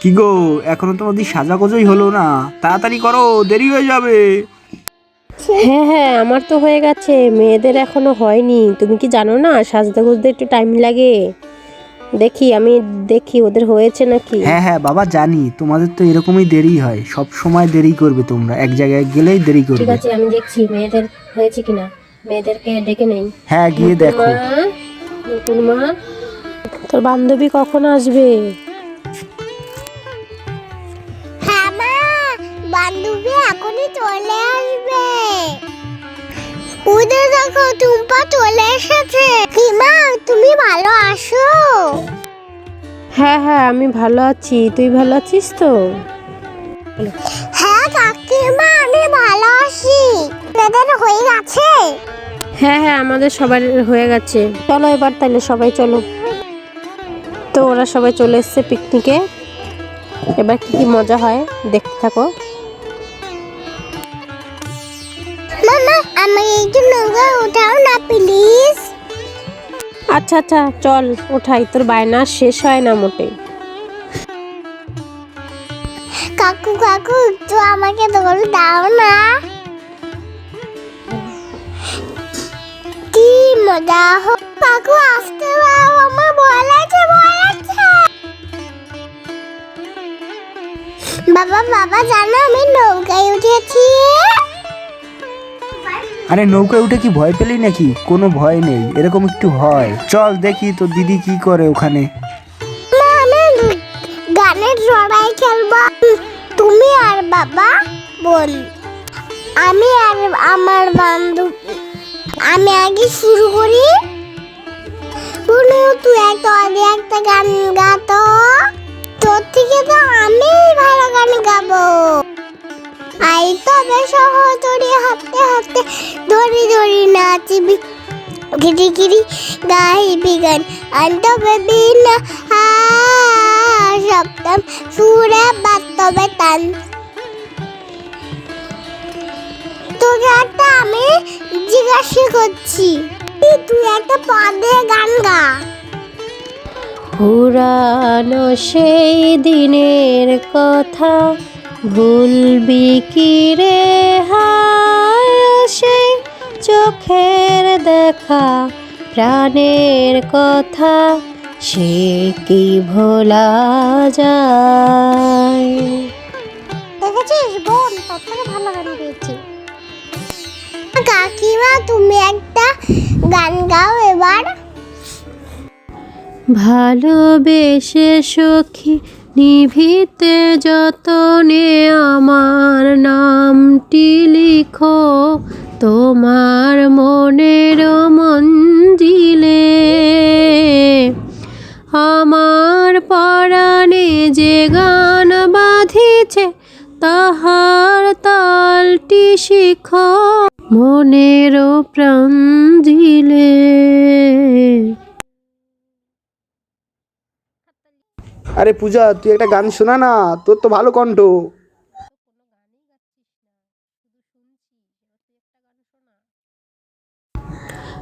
কি গো এখনও তোমাদের সাজাগোজই হলো না। তাড়াতাড়ি করো দেরি হয়ে যাবে। হ্যাঁ হ্যাঁ আমার তো হয়ে গেছে মেয়েদের এখনও হয়নি। তুমি কি জানো না সাজতে গুজতে একটু টাইম লাগে? দেখি আমি দেখি ওদের হয়েছে নাকি? হ্যাঁ হ্যাঁ বাবা জানি তোমাদের তো এরকমই দেরি হয়। সব সময় দেরি করবে তোমরা এক জায়গায় গেলেই দেরি করবে। ঠিক আছে আমি দেখছি মেয়েদের হয়েছে কিনা। মেয়েদেরকে ডেকে নেই। হ্যাঁ গিয়ে দেখো। মা। তোর বান্ধবী কখন আসবে? ওদের দেখো টুম্পা চলে এসেছে। কি তুমি ভালো আসো হ্যাঁ হ্যাঁ আমি ভালো আছি। তুই ভালো আছিস তো? হ্যাঁ কাকিমা আমি ভালো আছি। আপনাদের হয়ে গেছে? হ্যাঁ হ্যাঁ আমাদের সবার হয়ে গেছে। চলো এবার তাহলে সবাই চলো। তো ওরা সবাই চলে এসছে পিকনিকে এবার কি কি মজা হয় দেখতে থাকো। আমার একটু নৌকা উঠাও না প্লিজ আচ্ছা আচ্ছা চল ওঠাই তোর বায়না শেষ হয় না মোটে। কাকু কাকু একটু আমাকে দোল দাও না। কি মজা হোক কাকু আসতে দাও আমার ভয় লাগছে ভয় লাগছে বাবা বাবা জানো আমি নৌকায় উঠেছি। আরে নৌকায় উঠে কি ভয় পেলি নাকি? কোনো ভয় নেই, এরকম একটু হয়। চল দেখি তো দিদি কি করে ওখানে। গানের লড়াই খেলব। তুমি আর বাবা বোন আমি আর আমার বান্ধব আমি আগে শুরু করি। বুনু তুই একটা আগে একটা গান গা তো। তোর থেকে তো আমি ভালো গান হাঁটতে ধরি ধরি নাচবি। গিরি গিরি গাইবি গান আন্তবে বিনা সপ্তম সুরে বাস্তবে তান। তোকে একটা আমি জিজ্ঞাসা করছি তুই একটা পদে গান গা? পুরানো সেই দিনের কথা, ভুলবি কি রে হায় সেই চোখের দেখা প্রাণের কথা সে কি ভোলা যায়? দেখেছিস? বোন তোর থেকে ভালো গান গেয়েছি কাকিমা তুমি একটা গান গাও এবার। ভালোবেসে সখী নিভিতে যতনে আমার নামটি লিখো তোমার মনের মঞ্জিলে আমার পরাণে যে গান বাঁধিছে, তাহার তালটি শিখো মনেরও প্রাঞ্জিলে আরে পূজা, তুই একটা গান শোনা না, তোর তো ভালো কণ্ঠ।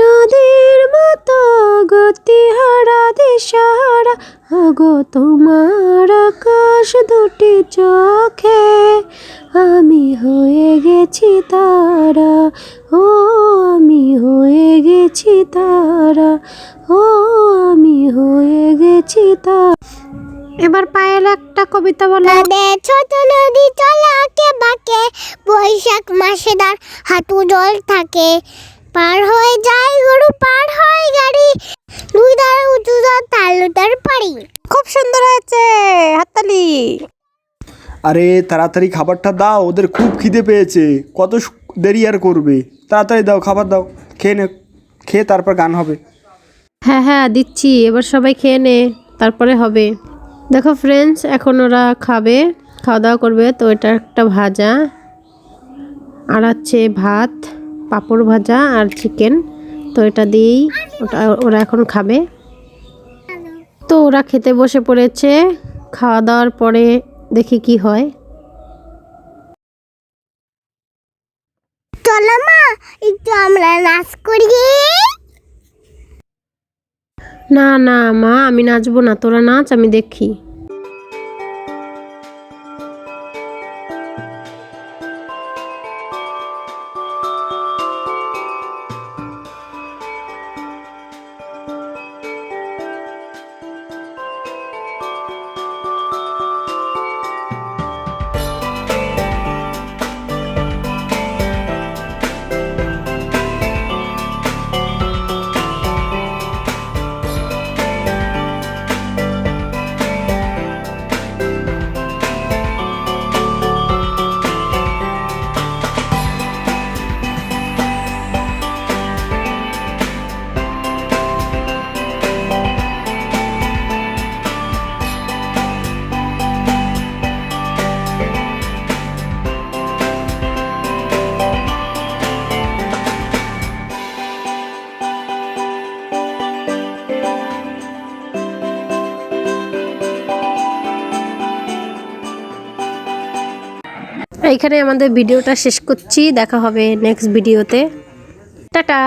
নদীর মতো গতিহারা দিশাহারা। ওগো তোমার আকাশ দুটি চোখে। আমি হয়ে গেছি তারা। ও, আমি হয়ে গেছি তারা। ও, আমি হয়ে গেছি তারা এবার পায়ের একটা কবিতা বলো। ছোট নদী চলাকে বাকে। বৈশাখ মাসে তার হাঁটু জল থাকে। পার হয়ে যায় গরু পার হয় গাড়ি। দুই ধারে উঁচু দর তালু তার পারি খুব সুন্দর হয়েছে হাততালি। আরে তাড়াতাড়ি খাবারটা দাও ওদের খুব খিদে পেয়েছে। কত সু- দেরি আর করবে। তাড়াতাড়ি দাও খাবার দাও খেয়ে নে খেয়ে তারপর গান হবে। হ্যাঁ হ্যাঁ দিচ্ছি এবার সবাই খেয়ে নে তারপরে হবে। দেখো ফ্রেন্ডস এখন ওরা খাবে খাওয়া দাওয়া করবে। তো এটা একটা ভাজা আর আছে ভাত। পাঁপড় ভাজা আর চিকেন তো এটা দিয়েই ওটা ওরা এখন খাবে। তো ওরা খেতে বসে পড়েছে। খাওয়া দাওয়ার পরে দেখি কি হয়। চলো মা একটু আমরা নাচ করি। না না মা আমি নাচবো না। তোরা নাচ আমি দেখি। এইখানে আমাদের ভিডিওটা শেষ করছি। দেখা হবে নেক্সট ভিডিওতে টাটা!